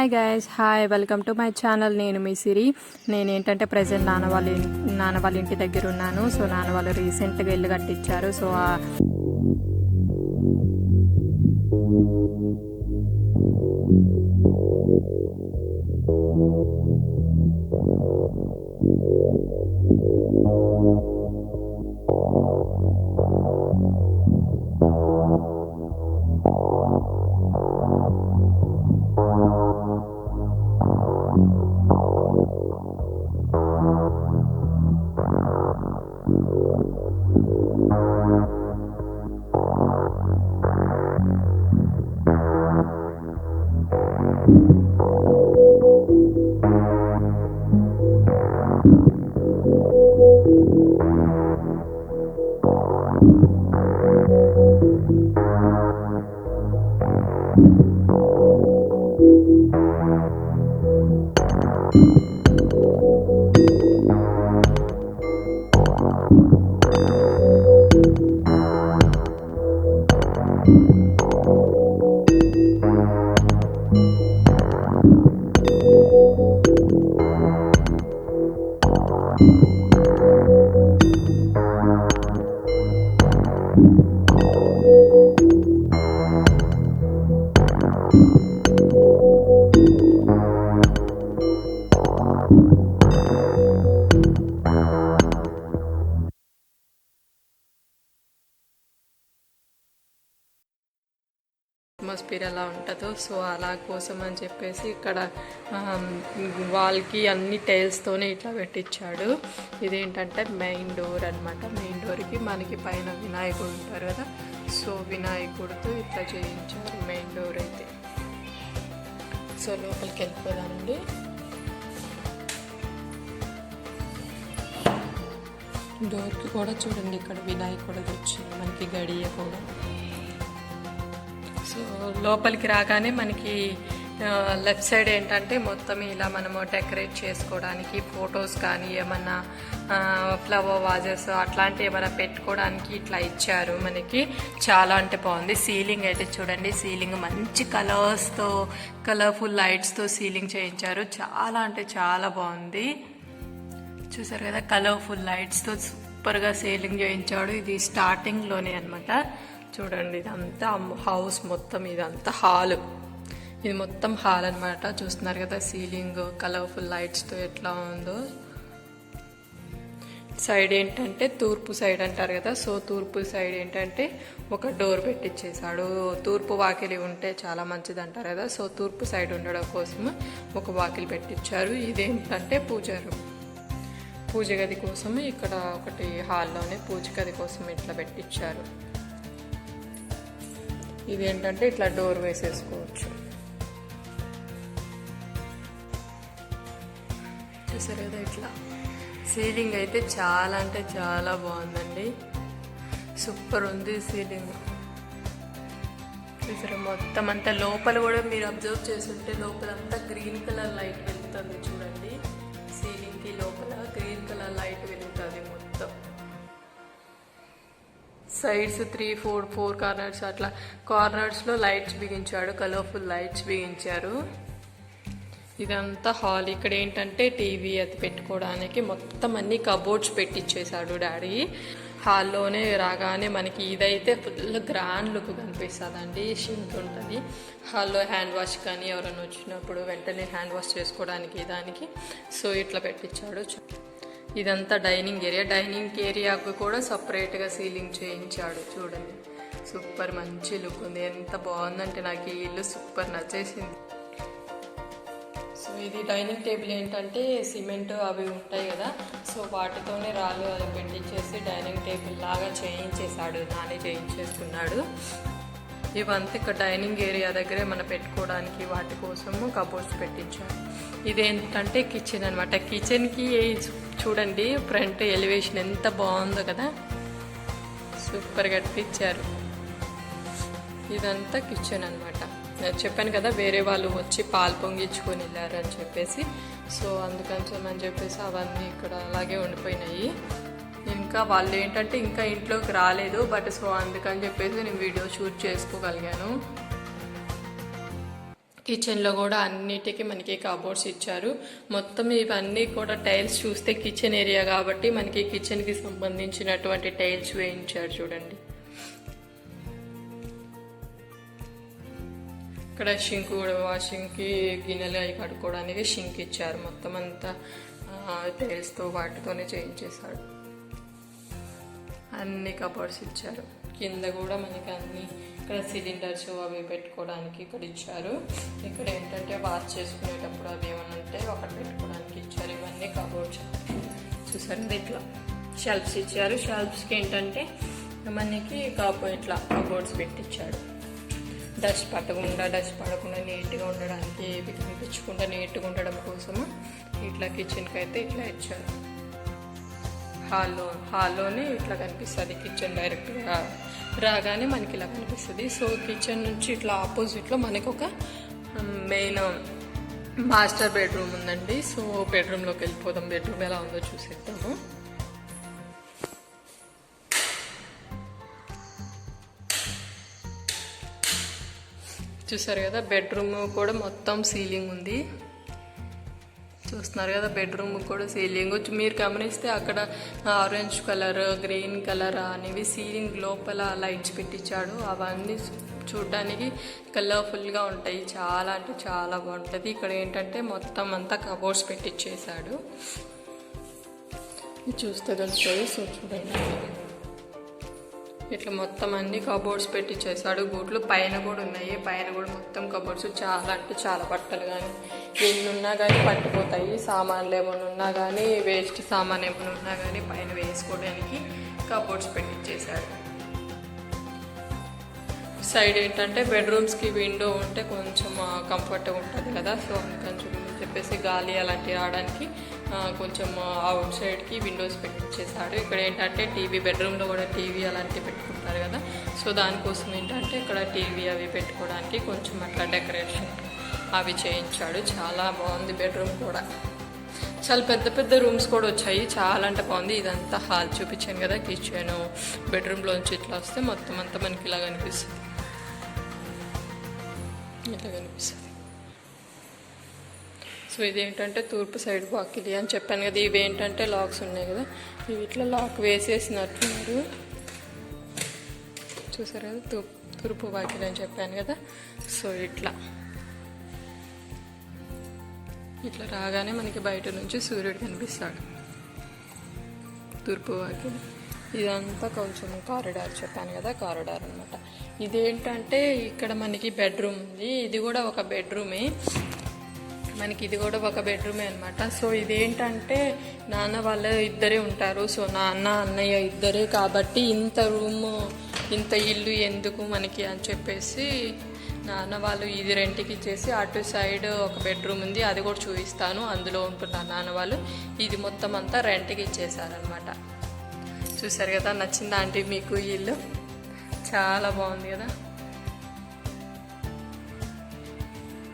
Hi guys hi welcome to my channel నేను మీ సిరి. నేను ఏంటంటే ప్రజెంట్ నాన్న వాళ్ళ నాన్న వాళ్ళ ఇంటి దగ్గర ఉన్నాను. సో నాన్న వాళ్ళు రీసెంట్గా ఇల్లు కట్టించారు. సో ఆ అట్మాస్ఫియర్ ఎలా ఉంటుందో సో అలా కోసం అని చెప్పేసి ఇక్కడ వాల్కి అన్ని టైల్స్తోనే ఇట్లా పెట్టించాడు ఇదేంటంటే మెయిన్ డోర్ అనమాట మెయిన్ డోర్కి మనకి పైన వినాయకుడు ఉంటారు కదా సో వినాయకుడితో ఇట్లా చేయించారు మెయిన్ డోర్ అయితే. సో లోపలికి వెళ్ళిపోదామండి డోర్కి కూడా చూడండి ఇక్కడ వినాయకుడు వచ్చింది మనకి గడియ కూడా. సో లోపలికి రాగానే మనకి లెఫ్ట్ సైడ్ ఏంటంటే మొత్తం ఇలా మనము డెకరేట్ చేసుకోవడానికి ఫొటోస్ కానీ ఏమన్నా ఫ్లవర్ వాజెస్ అట్లాంటివి ఏమైనా పెట్టుకోవడానికి ఇట్లా ఇచ్చారు మనకి. చాలా అంటే బాగుంది. సీలింగ్ అయితే చూడండి. సీలింగ్ మంచి కలర్స్తో కలర్ఫుల్ లైట్స్తో సీలింగ్ చేయించారు. చాలా అంటే చాలా బాగుంది. చూసారు కదా? కలర్ఫుల్ లైట్స్తో సూపర్గా సీలింగ్ చేయించాడు. ఇది స్టార్టింగ్లోనే అనమాట చూడండి ఇదంతా హౌస్ మొత్తం ఇదంతా హాల్. ఇది మొత్తం హాల్ అనమాట చూస్తున్నారు కదా సీలింగ్ కలర్ఫుల్ లైట్స్తో ఎట్లా ఉందో. సైడ్ ఏంటంటే తూర్పు సైడ్ అంటారు కదా సో తూర్పు సైడ్ ఏంటంటే ఒక డోర్ పెట్టించేశాడు తూర్పు వాకిలి ఉంటే చాలా మంచిది అంటారు కదా సో తూర్పు సైడ్ ఉండడం కోసం ఒక వాకిలి పెట్టించారు ఇదేంటంటే పూజ రూమ్. పూజ గది కోసం ఇక్కడ ఒకటి హాల్లోనే పూజ గది కోసం ఇట్లా పెట్టించారు ఇదేంటంటే ఇట్లా డోర్ వేసేసుకోవచ్చు. చూసారు కదా ఇట్లా? సీలింగ్ అయితే చాలా అంటే చాలా బాగుందండి. సూపర్ ఉంది సీలింగ్. చూసారు మొత్తం అంతా లోపల కూడా మీరు అబ్జర్వ్ చేస్తుంటే లోపల అంతా గ్రీన్ కలర్ లైట్ వెళ్తుంది చూడండి. సీలింగ్కి లోపల గ్రీన్ కలర్ లైట్ వెలుగుతుంది. Sides three four four corners అట్లా కార్నర్స్లో లైట్స్ బిగించాడు కలర్ఫుల్ లైట్స్ బిగించారు. ఇదంతా హాల్. ఇక్కడ ఏంటంటే టీవీ అది పెట్టుకోవడానికి మొత్తం అన్ని కబోర్డ్స్ పెట్టించేశాడు డాడీ. హాల్లోనే రాగానే మనకి ఇదైతే ఫుల్ గ్రాండ్ లుక్ కనిపిస్తుందండి. షింక్ ఉంటుంది. హాల్లో హ్యాండ్ వాష్ కానీ ఎవరైనా వచ్చినప్పుడు వెంటనే హ్యాండ్ వాష్ చేసుకోవడానికి దానికి. సో ఇట్లా పెట్టించాడు ఇదంతా డైనింగ్ ఏరియా. డైనింగ్ ఏరియాకు కూడా సపరేట్గా సీలింగ్ చేయించాడు. చూడండి. సూపర్ మంచి లుక్ ఉంది. ఎంత బాగుందంటే నాకు ఈ ఇల్లు సూపర్ నచ్చేసింది. సో ఇది డైనింగ్ టేబుల్ ఏంటంటే సిమెంట్ అవి ఉంటాయి కదా. సో వాటితోనే రాళ్ళు అది పెట్టించేసి డైనింగ్ టేబుల్ లాగా చేయించేశాడు. నానే చేయించేసుకున్నాడు. ఇవంతా ఇక్కడ డైనింగ్ ఏరియా దగ్గరే మనం పెట్టుకోవడానికి వాటి కోసము కబోర్డ్స్ పెట్టించాడు ఇదేంటంటే కిచెన్ అనమాట కిచెన్కి చూడండి ఫ్రంట్ ఎలివేషన్ ఎంత బాగుందో కదా. సూపర్ కట్టించారు ఇదంతా కిచెన్ అనమాట నేను చెప్పాను కదా వేరే వాళ్ళు వచ్చి పాలు పొంగించుకొని వెళ్ళారని చెప్పేసి. సో అందుకని అని చెప్పేసి అవన్నీ ఇక్కడ అలాగే ఉండిపోయినాయి. ఇంకా వాళ్ళు ఏంటంటే ఇంకా ఇంట్లోకి రాలేదు బట్ సో అందుకని చెప్పేసి నేను వీడియో షూట్ చేసుకోగలిగాను. కిచెన్లో కూడా అన్నిటికీ మనకి కబోర్డ్స్ ఇచ్చారు. మొత్తం ఇవన్నీ కూడా టైల్స్ చూస్తే కిచెన్ ఏరియా కాబట్టి మనకి కిచెన్కి సంబంధించినటువంటి టైల్స్ వేయించారు చూడండి. ఇక్కడ షింక్ కూడా వాషింగ్కి గిన్నెలు అవి కడుక్కోవడానికి షింక్ ఇచ్చారు. మొత్తం అంతా టైల్స్తో వాటితోనే చేయించేశాడు అన్ని కబోర్డ్స్ ఇచ్చారు. కింద కూడా మనకి అన్ని ఇక్కడ సిలిండర్స్ అవి పెట్టుకోవడానికి ఇక్కడ ఇచ్చారు. ఇక్కడ ఏంటంటే వాష్ చేసుకునేటప్పుడు అవి ఏమైనా ఉంటే ఒకటి పెట్టుకోవడానికి ఇచ్చారు. ఇవన్నీ కబోర్డ్స్. చూసారు? ఇట్లా షెల్ఫ్స్ ఇచ్చారు. షెల్ఫ్స్కి ఏంటంటే మనకి కాపు ఇట్లా కబోర్డ్స్ పెట్టించాడు డస్ట్ పట్టకుండా డస్ట్ పడకుండా నీట్గా ఉండడానికి ఏవి కనిపించకుండా నీట్గా ఉండడం కోసము ఇట్లా కిచెన్కి అయితే ఇట్లా ఇచ్చారు. హాల్లో హాల్లోనే ఇట్లా కనిపిస్తుంది. కిచెన్ డైరెక్ట్గా రాగానే మనకి ఇలా కనిపిస్తుంది. సో కిచెన్ నుంచి ఇట్లా ఆపోజిట్లో మనకి ఒక మెయిన్ మాస్టర్ బెడ్రూమ్ ఉందండి. సో బెడ్రూమ్లోకి వెళ్ళిపోదాం. బెడ్రూమ్ ఎలా ఉందో చూసేద్దాము. చూసారు కదా బెడ్రూమ్ కూడా మొత్తం సీలింగ్ ఉంది. చూస్తున్నారు కదా బెడ్రూమ్ కూడా సీలింగ్ మీరు గమనిస్తే అక్కడ ఆరెంజ్ కలర్ గ్రీన్ కలర్ అనేవి సీలింగ్ లోపల లైట్స్ పెట్టించాడు. అవన్నీ చూడడానికి కలర్ఫుల్గా ఉంటాయి. చాలా అంటే చాలా బాగుంటుంది. ఇక్కడ ఏంటంటే మొత్తం అంతా కబోర్డ్స్ పెట్టించేశాడు. చూస్తే తెలుస్తుంది. సో చూడండి. ఇట్లా మొత్తం అన్ని కబోర్డ్స్ పెట్టించేసాడు బూట్లు పైన కూడా ఉన్నాయి. పైన కూడా మొత్తం కబోర్డ్స్. చాలా అంటే చాలా బట్టలు కానీ ఎన్ని ఉన్నా కానీ పట్టిపోతాయి. సామాన్లు ఏమైనా ఉన్నా కానీ వేస్ట్ సామాన్ ఏమైనా ఉన్నా కానీ పైన వేసుకోవడానికి కబోర్డ్స్ పెట్టించేశాడు సైడ్ ఏంటంటే బెడ్రూమ్స్కి విండో ఉంటే కొంచెం కంఫర్ట్గా ఉంటుంది కదా. సో అందుకని చెప్పేసి గాలి అలాంటివి రావడానికి కొంచెం అవుట్ సైడ్కి విండోస్ పెట్టించేసాడు ఇక్కడ ఏంటంటే టీవీ బెడ్రూమ్లో కూడా టీవీ అలాంటివి పెట్టుకుంటారు కదా. సో దానికోసం ఏంటంటే ఇక్కడ టీవీ అవి పెట్టుకోవడానికి కొంచెం అట్లా డెకరేషన్ అవి చేయించాడు. చాలా బాగుంది బెడ్రూమ్ కూడా. చాలా పెద్ద పెద్ద రూమ్స్ కూడా వచ్చాయి. చాలా అంటే బాగుంది. ఇదంతా హాల్ చూపించాను కదా కిచెన్ బెడ్రూమ్లోంచి ఇట్లా వస్తే మొత్తం అంతా మనకి ఇలా కనిపిస్తుంది. ఇట్లా కనిపిస్తుంది. సో ఇదేంటంటే తూర్పు సైడ్ వాకిలి అని చెప్పాను కదా ఇవి ఏంటంటే లాక్స్ ఉన్నాయి కదా ఇవి ఇట్లా లాక్ వేసేసినట్టున్నారు చూసారు కదా తూ తూర్పు వాకిలి అని చెప్పాను కదా సో ఇట్లా. ఇట్లా రాగానే మనకి బయట నుంచి సూర్యుడు కనిపిస్తాడు. తూర్పు వాకిలి. ఇదంతా కొంచెం కారిడార్ చెప్పాను కదా కారిడార్ అనమాట ఇదేంటంటే ఇక్కడ మనకి బెడ్రూమ్ ఉంది. ఇది కూడా ఒక బెడ్రూమే మనకి ఇది కూడా ఒక బెడ్రూమే అనమాట సో ఇదేంటంటే నాన్న వాళ్ళ ఇద్దరే ఉంటారు. సో నాన్న అన్నయ్య ఇద్దరే కాబట్టి ఇంత రూమ్ ఇంత ఇల్లు ఎందుకు మనకి అని చెప్పేసి నాన్న వాళ్ళు ఇది రెంట్కి ఇచ్చేసి అటు సైడ్ ఒక బెడ్రూమ్ ఉంది. అది కూడా చూపిస్తాను. అందులో ఉంటున్నారు నాన్న వాళ్ళు ఇది మొత్తం అంతా రెంట్కి ఇచ్చేసారనమాట చూసారు కదా? నచ్చిందా ఆంటీ మీకు ఇల్లు? చాలా బాగుంది కదా.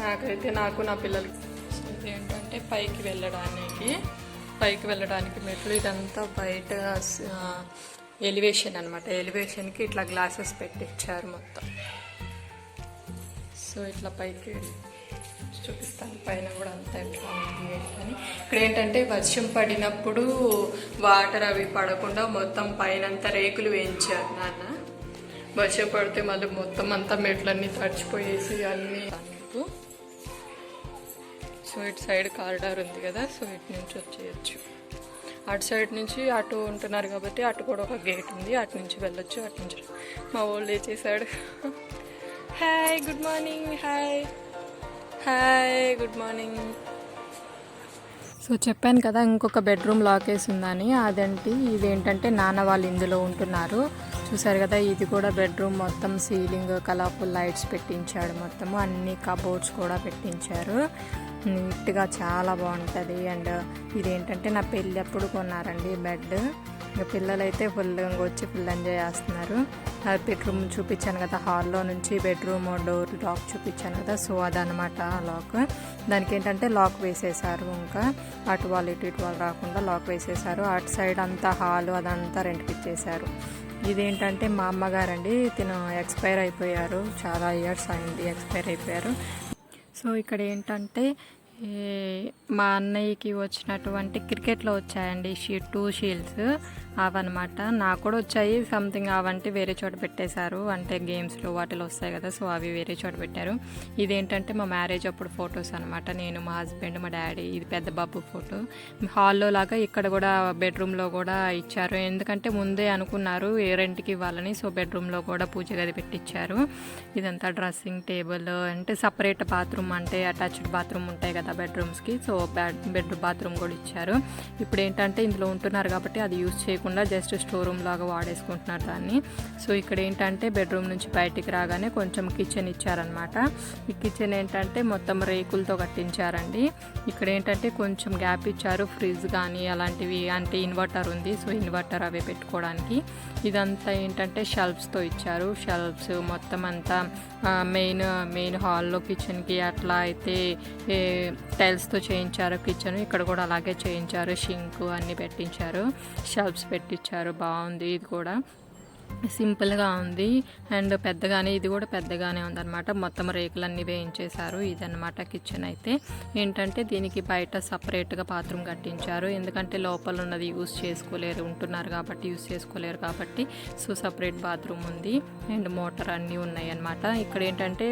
నాకైతే నాకు నా పిల్లలకి ఏంటంటే పైకి వెళ్ళడానికి పైకి వెళ్ళడానికి మెట్లు ఇదంతా బయట ఎలివేషన్ అనమాట ఎలివేషన్కి ఇట్లా గ్లాసెస్ పెట్టించారు మొత్తం. సో ఇట్లా పైకి చూపిస్తాను. పైన కూడా అంతా ఎట్లా ఉంది అని. ఇక్కడ ఏంటంటే వర్షం పడినప్పుడు వాటర్ అవి పడకుండా మొత్తం పైనంతా రేకులు వేయించారు నాన్న. వర్షం పడితే మళ్ళీ మొత్తం అంతా మెట్లన్నీ తడిచిపోయేసి అన్నీ. అన్నట్టు సో ఇటు సైడ్ కారిడార్ ఉంది కదా సో ఇటు నుంచి వచ్చేయచ్చు. అటు సైడ్ నుంచి అటు ఉంటున్నారు కాబట్టి అటు కూడా ఒక గేట్ ఉంది అటు నుంచి వెళ్ళొచ్చు అటు నుంచి మా ఓల్డ్ చేశాడు hi good morning hi. Hi good morning. So చెప్పాను కదా ఇంకొక బెడ్రూమ్ లాకేసి ఉందని. అదేంటి ఇదేంటంటే నాన్న వాళ్ళు ఇందులో ఉంటున్నారు. చూసారు కదా ఇది కూడా బెడ్రూమ్ మొత్తం సీలింగ్ కలర్ఫుల్ లైట్స్ పెట్టించాడు మొత్తము. అన్ని కబోర్డ్స్ కూడా పెట్టించారు. నీట్గా చాలా బాగుంటుంది. అండ్ ఇదేంటంటే నా పెళ్ళి అప్పుడు కొన్నారండి బెడ్. ఇంకా పిల్లలైతే ఫుల్గా వచ్చి ఫుల్ ఎంజాయ్ చేస్తున్నారు. బెడ్రూమ్ చూపించాను కదా హాల్లో నుంచి బెడ్రూమ్ డోర్ లాక్ చూపించాను కదా. సో అదనమాట లాక్. దానికి ఏంటంటే లాక్ వేసేసారు ఇంకా. అటు వాళ్ళు ఇటు ఇటు వాళ్ళు రాకుండా లాక్ వేసేసారు. అటు సైడ్ అంతా హాల్ అదంతా రెంట్కి ఇచ్చేసారు. ఇదేంటంటే మా అమ్మగారండి. తిను ఎక్స్పైర్ అయిపోయారు. చాలా ఇయర్స్ అయింది ఎక్స్పైర్ అయిపోయారు. సో ఇక్కడ ఏంటంటే మా అన్నయ్యకి వచ్చినటువంటి క్రికెట్లో వచ్చాయండి షీ టూ షీల్డ్స్. అవన్నమాట. నాకు కూడా వచ్చాయి. సంథింగ్ అవంటే వేరే చోట పెట్టేశారు. అంటే గేమ్స్లో వాటిలో వస్తాయి కదా సో అవి వేరే చోట పెట్టారు. ఇదేంటంటే మా మ్యారేజ్ అప్పుడు ఫొటోస్ అనమాట నేను మా హస్బెండ్ మా డాడీ ఇది పెద్ద బాబు ఫోటో హాల్లో లాగా ఇక్కడ కూడా బెడ్రూమ్లో కూడా ఇచ్చారు. ఎందుకంటే ముందే అనుకున్నారు ఏ రెంట్కి ఇవ్వాలని సో బెడ్రూమ్లో కూడా పూజ గది పెట్టించారు ఇదంతా డ్రెస్సింగ్ టేబుల్ అంటే సపరేట్ బాత్రూమ్ అంటే అటాచ్డ్ బాత్రూమ్ ఉంటాయి కదా బెడ్రూమ్స్కి సో బెడ్ బెడ్ బాత్రూమ్ కూడా ఇచ్చారు. ఇప్పుడు ఏంటంటే ఇందులో ఉంటున్నారు కాబట్టి అది యూజ్ చేయకుండా జస్ట్ స్టోర్ రూమ్ లాగా వాడేసుకుంటున్నారు దాన్ని. సో ఇక్కడ ఏంటంటే బెడ్రూమ్ నుంచి బయటికి రాగానే కొంచెం కిచెన్ ఇచ్చారనమాట ఈ కిచెన్ ఏంటంటే మొత్తం రేకులతో కట్టించారండి. ఇక్కడ ఏంటంటే కొంచెం గ్యాప్ ఇచ్చారు ఫ్రిడ్జ్ కానీ అలాంటివి అంటే ఇన్వర్టర్ ఉంది సో ఇన్వర్టర్ అవి పెట్టుకోవడానికి. ఇదంతా ఏంటంటే షెల్ఫ్స్తో ఇచ్చారు. షెల్ఫ్స్ మొత్తం అంతా మెయిన్ మెయిన్ హాల్లో కిచెన్కి అట్లా అయితే టైల్స్తో చేయించారు కిచెన్. ఇక్కడ కూడా అలాగే చేయించారు షింక్ అన్నీ పెట్టించారు. షెల్ఫ్స్ పెట్టించారు బాగుంది ఇది కూడా. సింపుల్గా ఉంది. అండ్ పెద్దగానే ఇది కూడా పెద్దగానే ఉందన్నమాట. మొత్తం రేకులన్నీ వేయించేశారు. ఇదన్నమాట కిచెన్ అయితే. ఏంటంటే దీనికి బయట సపరేట్గా బాత్రూమ్ కట్టించారు. ఎందుకంటే లోపల ఉన్నది యూస్ చేసుకోలేరు ఉంటున్నారు కాబట్టి యూస్ చేసుకోలేరు కాబట్టి సో సపరేట్ బాత్రూమ్ ఉంది. అండ్ మోటార్ అన్నీ ఉన్నాయి అన్నమాట ఇక్కడ ఏంటంటే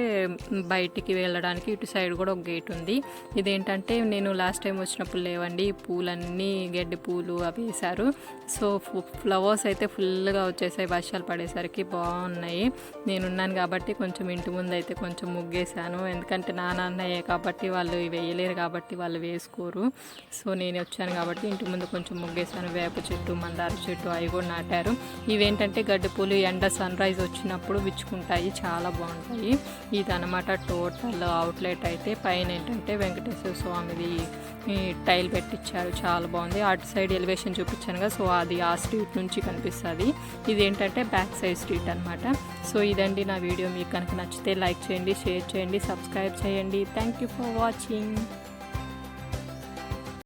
బయటికి వెళ్ళడానికి ఇటు సైడ్ కూడా ఒక గేట్ ఉంది. ఇదేంటంటే నేను లాస్ట్ టైం వచ్చినప్పుడు లేవండి పూలన్నీ గడ్డి పూలు అవి వేశారు. సో ఫ్లవర్స్ అయితే ఫుల్గా వచ్చేసాయి. వర్షాలు పడేసరికి బాగున్నాయి. నేనున్నాను కాబట్టి కొంచెం ఇంటి ముందు అయితే కొంచెం ముగ్గేశాను. ఎందుకంటే నాన్న అన్నయ్యే కాబట్టి వాళ్ళు వేయలేరు కాబట్టి వాళ్ళు వేసుకోరు. సో నేను వచ్చాను కాబట్టి ఇంటి ముందు కొంచెం ముగ్గేశాను. వేప చెట్టు మందార చెట్టు అవి కూడా నాటారు. ఇవేంటంటే గడ్డి పూలు ఎండ సన్ రైజ్ వచ్చినప్పుడు విచ్చుకుంటాయి. చాలా బాగుంటాయి. ఇది అనమాట టోటల్ అవుట్లెట్ అయితే. పైన ఏంటంటే వెంకటేశ్వర స్వామిది టైల్ పెట్టించారు చాలా బాగుంది. అటు సైడ్ ఎలివేషన్ చూపించాను కదా సో అది ఆ స్ట్రీట్ నుంచి కనిపిస్తుంది. ఇది ఏంటంటే బ్యాక్ సైడ్ స్ట్రీట్ అనమాట సో ఇదండి నా వీడియో. మీకు కనుక నచ్చితే లైక్ చేయండి షేర్ చేయండి సబ్స్క్రైబ్ చేయండి. Thank you for watching.